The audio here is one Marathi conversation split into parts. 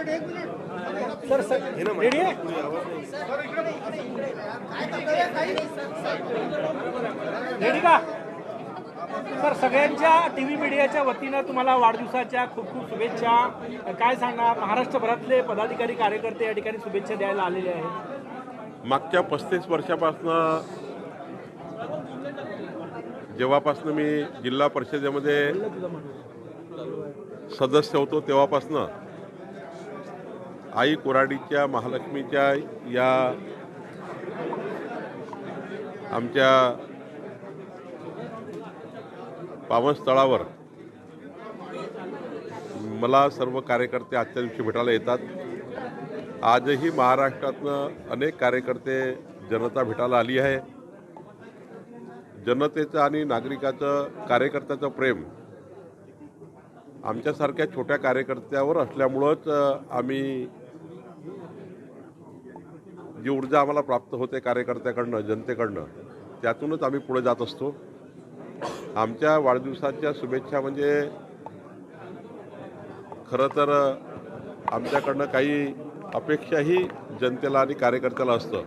सर सर रेडी आहे? रेडी का? सर सगळ्यांच्या टी व्ही मीडियाच्या वतीनं तुम्हाला वाढदिवसाच्या खूप खूप शुभेच्छा. काय सांगा महाराष्ट्रभरातले पदाधिकारी कार्यकर्ते या ठिकाणी शुभेच्छा द्यायला आलेले आहेत. मागच्या पस्तीस वर्षापासनं जेव्हापासनं मी जिल्हा परिषदेमध्ये सदस्य होतो तेव्हापासनं आई कोराडीच्या महालक्ष्मीच्या या आमच्या पावनस्थळावर मला सर्व कार्यकर्ते आजच्या दिवशी भेटायला येतात. आजही महाराष्ट्रातनं अनेक कार्यकर्ते जनता भेटायला आली आहे. जनतेचं आणि नागरिकाचं कार्यकर्त्याचं प्रेम आमच्यासारख्या छोट्या कार्यकर्त्यावर असल्यामुळंच आम्ही जी ऊर्जा आम्हाला प्राप्त होते कार्यकर्त्याकडनं जनतेकडनं त्यातूनच आम्ही पुढे जात असतो. आमच्या वाढदिवसाच्या शुभेच्छा म्हणजे खरं तर आमच्याकडनं काही अपेक्षाही जनतेला आणि कार्यकर्त्याला असतं.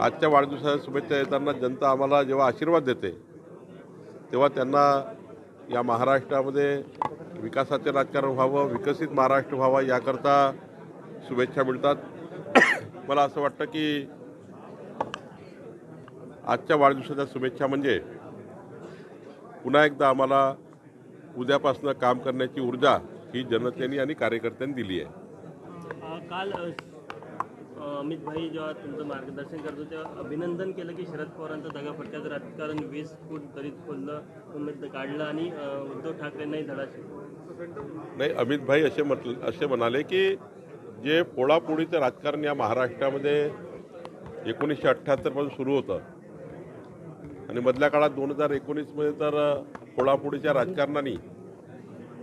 आजच्या वाढदिवसाच्या शुभेच्छा येताना जनता आम्हाला जेव्हा आशीर्वाद देते तेव्हा त्यांना या महाराष्ट्रामध्ये विकासाचे राजकारण व्हावं विकसित महाराष्ट्र व्हावा याकरता शुभेच्छा मिळतात. मला असं वाटतं की आजच्या वाढदिवसाच्या शुभेच्छा म्हणजे पुन्हा एकदा आम्हाला उद्यापासनं काम करण्याची ऊर्जा ही जनतेने आणि कार्यकर्त्यांनी दिली आहे. काल अमित भाई जेव्हा तुमचं मार्गदर्शन करतो तेव्हा अभिनंदन केलं की शरद पवारांचं दगाफटक्याचं राजकारण वीस फूट दरीत खोललं उमेद काढलं आणि उद्धव ठाकरेंनाही धडा शिकवला. नाही अमित भाई असे म्हटले असे म्हणाले की जे पोळापोळीचं राजकारण या महाराष्ट्रामध्ये एकोणीसशे अठ्ठ्याहत्तरपासून सुरू होतं. आणि मधल्या काळात दोन हजार एकोणीसमध्ये तर पोळापोळीच्या राजकारणाने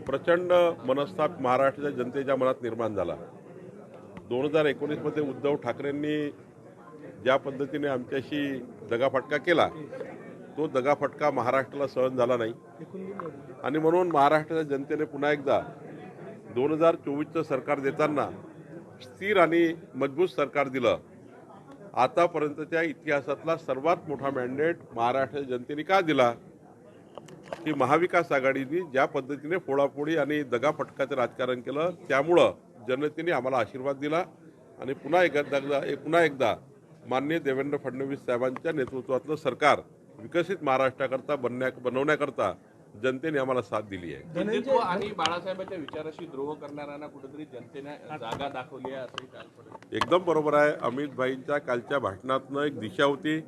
प्रचंड मनस्ताप महाराष्ट्राच्या जनतेच्या मनात निर्माण झाला. दोन हजार एकोणीसमध्ये उद्धव ठाकरेंनी ज्या पद्धतीने आमच्याशी दगाफटका केला तो दगाफटका महाराष्ट्राला सहन झाला नाही. आणि म्हणून महाराष्ट्राच्या जनतेने पुन्हा एकदा दोन हजार चोवीसचं सरकार देताना स्थिर आणि मजबूत सरकार दिलं. आतापर्यंतच्या इतिहासातला सर्वात मोठा मॅन्डेट महाराष्ट्र जनतेने का दिला? की महाविकास आघाडीने ज्या पद्धतीने फोडाफोडी आणि दगाफटकाचं राजकारण केलं त्यामुळं जनतेने आम्हाला आशीर्वाद दिला. आणि पुन्हा एकदा पुन्हा एकदा माननीय देवेंद्र फडणवीस साहेबांच्या नेतृत्वातलं सरकार विकसित महाराष्ट्राकरता बनण्या बनवण्याकरता जनतेने आम्हाला साथ दिली आहे. हिंदुत्व आणि बाळासाहेबांच्या विचाराशी द्रोह करणाऱ्यांना कुठेतरी जनतेने जागा दाखवली आहे असंही काल पडलं. एकदम बरोबर आहे. अमित भाईंच्या कालच्या भाषणातनं एक दिशा होती.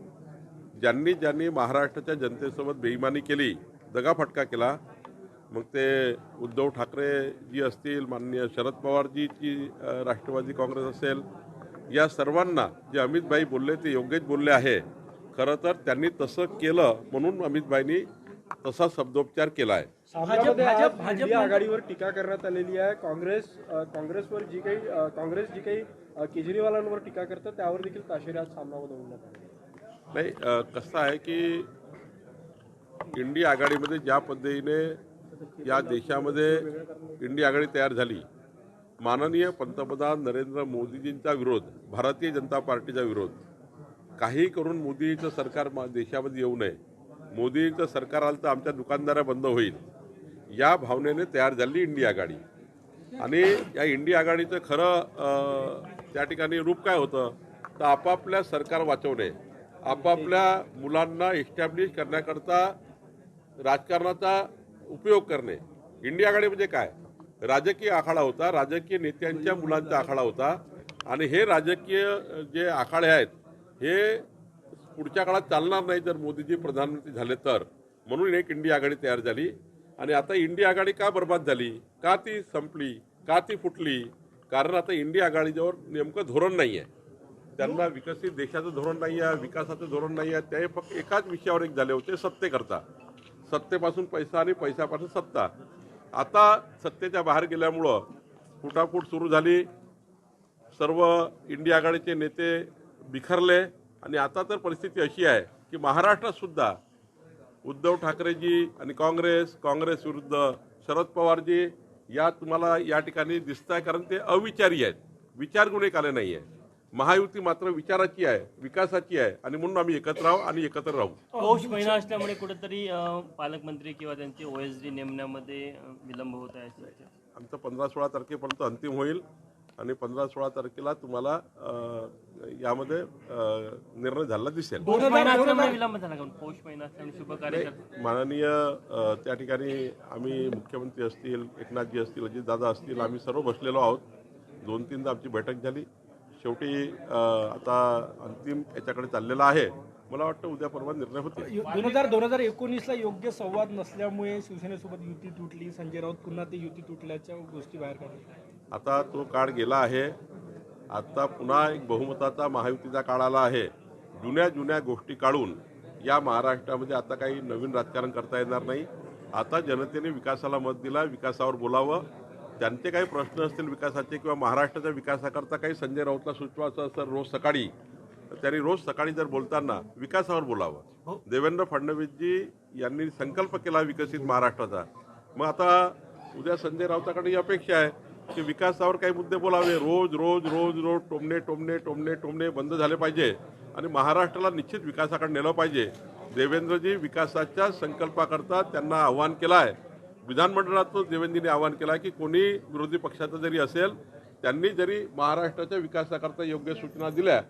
ज्यांनी ज्यांनी महाराष्ट्राच्या जनतेसोबत बेईमानी केली दगाफटका केला मग ते उद्धव ठाकरे जी असतील माननीय शरद पवारजीची अ, राष्ट्रवादी काँग्रेस असेल या सर्वांना जे अमित भाई बोलले ते योग्यच बोलले आहे. खरं तर त्यांनी तसं केलं म्हणून अमित भाईंनी तसा शब्दोपचार केला आहे भाजप- आघाडीवर टीका करण्यात आलेली आहे. काँग्रेस काँग्रेसवर जी काही काँग्रेस जी काही केजरीवालांवर टीका करतात त्यावर देखील ताशेरे आज सामनामध्ये होण्यात आले. नाही कसं आहे की इंडिया आघाडीमध्ये ज्या पद्धतीने या देशामध्ये इंडिया आघाडी तयार झाली माननीय पंतप्रधान नरेंद्र मोदीजींचा विरोध भारतीय जनता पार्टीचा विरोध काही करून मोदीचं सरकार देशामध्ये येऊ नये मोदीचं सरकार आलं तर आमच्या दुकानदारा बंद होईल. या भावनेने तयार झाली इंडिया आघाडी. आणि या इंडिया आघाडीचं खरं त्या ठिकाणी रूप काय होतं? तर आपापल्या सरकार वाचवणे आपापल्या मुलांना इस्टॅब्लिश करण्याकरता राजकारणाचा उपयोग करणे. इंडिया आघाडी म्हणजे काय? राजकीय आखाडा होता राजकीय नेत्यांच्या मुलांचा आखाडा होता. आणि हे राजकीय जे आखाडे आहेत हे पुढच्या काळात चालणार नाही जर मोदीजी प्रधानमंत्री झाले तर. म्हणून एक इंडिया आघाडी तयार झाली. आणि आता इंडिया आघाडी का बर्बाद झाली? का ती संपली? का ती फुटली? कारण आता इंडिया आघाडीजवळ नेमकं धोरण नाही आहे त्यांना विकसित देशाचं धोरण नाही आहे विकासाचं धोरण नाही आहे ते फक्त एकाच विषयावर एक झाले होते सत्तेकरता. सत्तेपासून पैसा आणि पैशापासून सत्ता. आता सत्तेच्या बाहेर गेल्यामुळं फुटाफूट सुरू झाली. सर्व इंडिया आघाडीचे नेते बिखरले. आणि आता तर परिस्थिती अशी आहे की महाराष्ट्रात सुद्धा उद्धव ठाकरेजी आणि काँग्रेस काँग्रेस विरुद्ध शरद पवारजी या तुम्हाला या ठिकाणी दिसत आहे कारण ते अविचारी आहेत. विचार गुण एक आले नाही आहे महायुती मात्र विचाराची आहे विकासाची आहे आणि म्हणून आम्ही एकत्र आहोत आणि एकत्र राहू. पौष महिना असल्यामुळे कुठेतरी पालकमंत्री किंवा त्यांचे ओएसडी नेमण्यामध्ये विलंब होत आहे. आमचं पंधरा सोळा तारखेपर्यंत अंतिम होईल. आणि पंधरा सोळा तारखेला तुम्हाला यामध्ये निर्णय झाला दिसेल माननीय त्या ठिकाणी आम्ही मुख्यमंत्री असतील एकनाथजी असतील अजितदादा असतील आम्ही सर्व बसलेलो आहोत. दोन तीनदा आमची बैठक झाली. शेवटी आता अंतिम याच्याकडे चाललेला आहे. मला वाटतं उद्या परवा निर्णय होतील. दोन हजार दोन हजार एकोणीसला योग्य संवाद नसल्यामुळे शिवसेनेसोबत युती तुटली. संजय राऊत पुन्हा ते युती तुटल्याच्या गोष्टी बाहेर काढल्या. आता तो काळ गेला आहे. आता पुन्हा एक बहुमताचा महायुतीचा काळ आला आहे. जुन्या जुन्या गोष्टी काढून या महाराष्ट्रामध्ये आता काही नवीन राजकारण करता येणार नाही. आता जनतेने विकासाला मत दिला विकासावर बोलावं. त्यांचे काही प्रश्न असतील विकासाचे किंवा महाराष्ट्राच्या विकासाकरता काही संजय राऊतला सुचवायचं असेल रोज सकाळी तर त्यांनी रोज सकाळी जर बोलताना विकासावर बोलावं. देवेंद्र फडणवीसजी यांनी संकल्प केला विकसित महाराष्ट्राचा. मग आता उद्या संजय राऊताकडे ही अपेक्षा आहे. की विकासावर काही मुद्दे बोलावे. रोज रोज रोज रोज टोमणे टोमणे टोमणे टोमणे बंद झाले पाहिजे. आणि महाराष्ट्राला निश्चित विकासाकडे नेलं पाहिजे. देवेंद्रजी विकासाच्या संकल्पाकरता त्यांना आव्हान केलं आहे विधानमंडळातून देवेंद्रजींनी आवाहन केलं आहे की कोणी विरोधी पक्षाचं जरी असेल त्यांनी जरी महाराष्ट्राच्या विकासाकरता योग्य सूचना दिल्या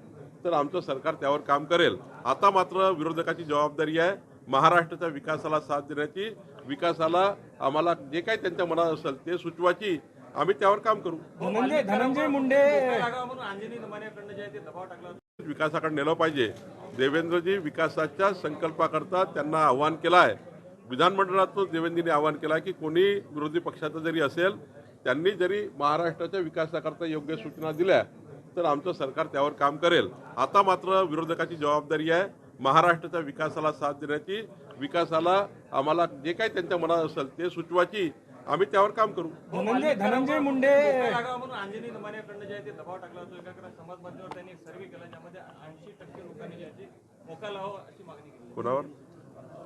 तर आमचं सरकार त्यावर काम करेल. आता मात्र विरोधकाची जबाबदारी आहे महाराष्ट्राच्या विकासाला साथ देण्याची. विकासाला आम्हाला जे काही त्यांच्या मनात असेल ते सुचवायची. आम्ही त्यावर काम करू. धनंजय धनंजय मुंडे विकासाकडे नेलं पाहिजे. देवेंद्रजी विकासाच्या संकल्पाकरता त्यांना आव्हान केलं आहे. विधानमंडळातून देवेंद्रजींनी आवाहन केलं आहे की कोणी विरोधी पक्षाचं जरी असेल त्यांनी जरी महाराष्ट्राच्या विकासाकरता योग्य सूचना दिल्या तर आमचं सरकार त्यावर काम करेल. आता मात्र विरोधकाची जबाबदारी आहे महाराष्ट्राच्या विकासाला साथ देण्याची. विकासाला आम्हाला जे काही त्यांच्या मनात असेल ते सुचवायची. आम्ही त्यावर काम करू. धनंजय धनंजय मुंडे म्हणून अंजनी नमान्याकडनं जे आहे ते दबाव टाकला होता एका समाज माध्यमावर त्यांनी एक सर्वे केला ज्यामध्ये ऐंशी टक्के लोकांनी जे आहे ते मोका अशी मागणी केली. कोणावर?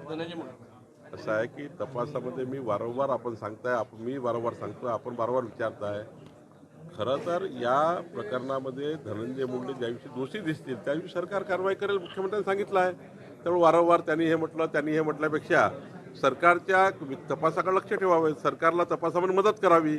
धनंजय मुंडे. असं आहे की तपासामध्ये मी वारंवार आपण सांगताय आपण मी वारंवार सांगतोय आपण वारंवार विचारताय. खरं तर या प्रकरणामध्ये धनंजय मुंडे ज्या दिवशी दोषी दिसतील त्या दिवशी सरकार कारवाई करेल मुख्यमंत्र्यांनी सांगितलं आहे. त्यामुळे वारंवार त्यांनी हे म्हटलं त्यांनी हे म्हटल्यापेक्षा सरकारच्या तपासाकडे लक्ष ठेवावे सरकारला तपासामध्ये मदत करावी.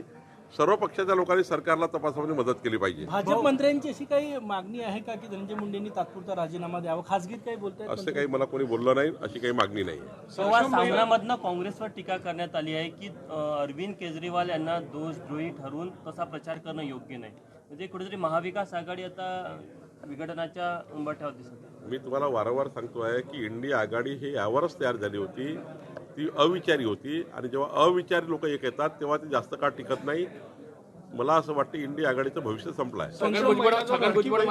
सर्व पक्षाच्या लोकांनी सरकारला तपासामध्ये मदत केली पाहिजे. भाजप मंत्र्यांची अशी काही मागणी आहे का की धनंजय मुंडेंनी तात्पुरता राजीनामा द्यावा? खासगीत काही बोलतायत असं काही मला कोणी बोललं नाही अशी काही मागणी नाही. संवाद सामनामधनं काँग्रेसवर टीका करण्यात आली आहे की अरविंद केजरीवाल यांना दोषद्रोही ठरवून तसा प्रचार करणं योग्य नाही. म्हणजे कुठेतरी महाविकास आघाडी आता विघटनाच्या उंबरठ्यावर दिसत मी तुम्हाला वारंवार सांगतो आहे की इंडिया आघाडी ही यावरच तयार झाली होती. ती अविचारी होती आणि जेव्हा अविचारी लोक एक येतात तेव्हा ते जास्त काळ टिकत नाही. मला असं वाटतं इंडिया आघाडीचं भविष्य संपलं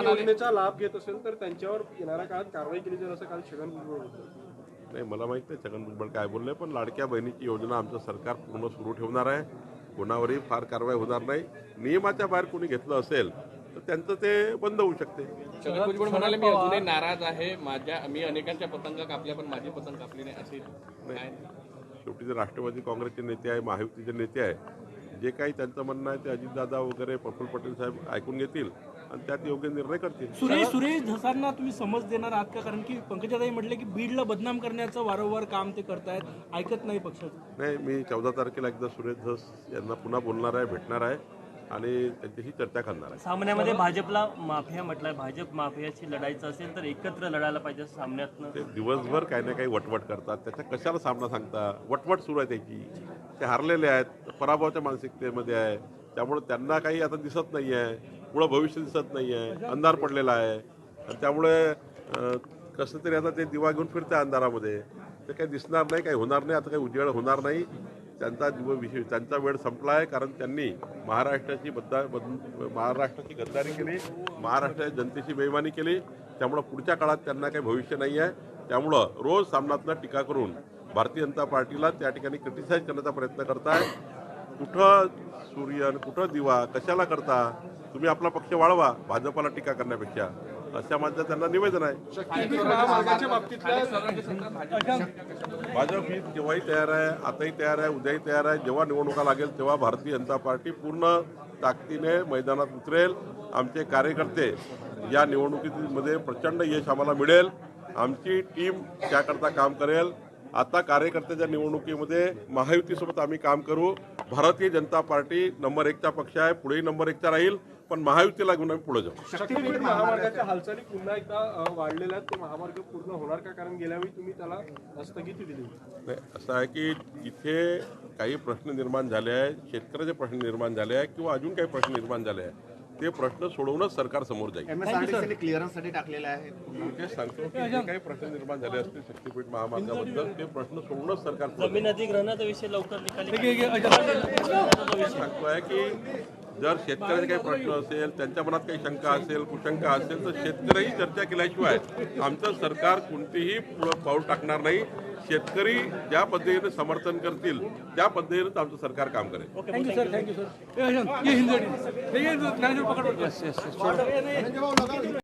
योजनेचा लाभ घेत असेल तर त्यांच्यावर येणाऱ्या काळात कारवाई केली जाईल असं काल छगन भुजबळ होतं नाही मला माहीत नाही छगन भुजबळ काय बोलले पण लाडक्या बहिणीची योजना आमचं सरकार पूर्ण सुरू ठेवणार आहे. कोणावरही फार कारवाई होणार नाही. नियमाच्या बाहेर कोणी घेतलं असेल तर त्यांचं ते बंद होऊ शकते. भुजबळ म्हणाले मी अजूनही नाराज आहे. माझ्या मी अनेकांच्या पतंग कापल्या पण माझी पतंग कापली नाही. असे काय? शेवटी जे राष्ट्रवादी काँग्रेसचे नेते आहे महायुतीचे नेते आहे जे काही त्यांचं म्हणणं आहे ते अजितदादा वगैरे प्रफुल्ल पटेल साहेब ऐकून घेतील आणि त्यात योग्य निर्णय करतील. सुरेश सुरेश धसांना तुम्ही समज देणार आहात का? कारण की पंकजाताई म्हटले की बीडला बदनाम करण्याचं वारंवार काम ते करतायत. ऐकत नाही पक्षाचं नाही मी चौदा तारखेला एकदा सुरेश धस यांना पुन्हा बोलणार आहे भेटणार आहे. आणि त्यांच्याशी चर्चा करणार आहे. सामन्यामध्ये भाजपला माफिया म्हटलंय. भाजप माफियाशी लढायचं असेल तर एकत्र लढायला पाहिजे सामन्यातनं. ते दिवसभर काही ना काही वटवट करतात. त्याचा कशाला सामना सांगता? वटवट सुरू आहे त्याची. ते हारलेले आहेत. पराभवाच्या मानसिकतेमध्ये आहे. त्यामुळे त्यांना काही आता दिसत नाही आहे पुढं भविष्य दिसत नाही आहे अंधार पडलेला आहे. आणि त्यामुळे कसं तरी आता ते दिवा घेऊन फिरते अंधारामध्ये. ते काही दिसणार नाही काही होणार नाही. आता काही उजेड होणार नाही. त्यांचा दिव विषय त्यांचा वेळ संपला आहे कारण त्यांनी महाराष्ट्राची बद्दा बद महाराष्ट्राची गद्दारी केली महाराष्ट्राच्या जनतेची बेमानी केली. त्यामुळं पुढच्या काळात त्यांना काही भविष्य नाही आहे. त्यामुळं रोज सामनातनं टीका करून भारतीय जनता पार्टीला त्या ठिकाणी क्रिटिसाईज करण्याचा प्रयत्न करताय. कुठं सूर्य कुठं दिवा कशाला करता? तुम्ही आपला पक्ष वाढवा भाजपाला टीका करण्यापेक्षा. अशा माझं त्यांना निवेदन आहे. भाजप ही केव्हाही तयार आहे आताही तयार आहे उद्याही तयार आहे जेव्हा निवडणुका लागेल तेव्हा भारतीय जनता पार्टी पूर्ण ताकदीने मैदानात उतरेल. आमचे कार्यकर्ते या निवडणुकीमध्ये प्रचंड यश आम्हाला मिळेल. आमची टीम त्याकरता काम करेल. आता कार्यकर्त्याच्या निवडणुकीमध्ये महायुतीसोबत आम्ही काम करू. भारतीय जनता पार्टी नंबर एकचा पक्ष आहे पुढेही नंबर एकचा राहील. पण महायुतीला घेऊन आम्ही पुढे जाऊ. शक्तीपीठ महामार्गाच्या हालचाली पुन्हा एकदा वाढलेल्या आहेत ते महामार्ग पूर्ण होणार का? कारण गेल्या वेळी तुम्ही त्याला स्थगिती दिली नाही असं आहे की जिथे काही प्रश्न निर्माण झाले आहे शेतकऱ्याचे प्रश्न निर्माण झाले आहे किंवा अजून काही प्रश्न निर्माण झाले आहे ते प्रश्न सोडवूनच सरकार समोर जाईल. क्लिअरन्ससाठी टाकलेलं आहे सांगतो की जे काही प्रश्न निर्माण झाले असतील शक्तीपीठ महामार्गाबद्दल ते प्रश्न सोडूनच सरकार जमीन अधिग्रहणाचा विषय लवकर निकाली सांगतो आहे की जर शेतकऱ्याचे काही प्रश्न असेल त्यांच्या मनात काही शंका असेल कुशंका असेल तर शेतकरीही चर्चा केल्याशिवाय आमचं सरकार कोणतीही पुढं पाऊल टाकणार नाही शेतकरी ज्या पद्धतीने समर्थन करतील त्या पद्धतीनेच आमचं सरकार काम करेल थँक्यू सर थँक्यू सर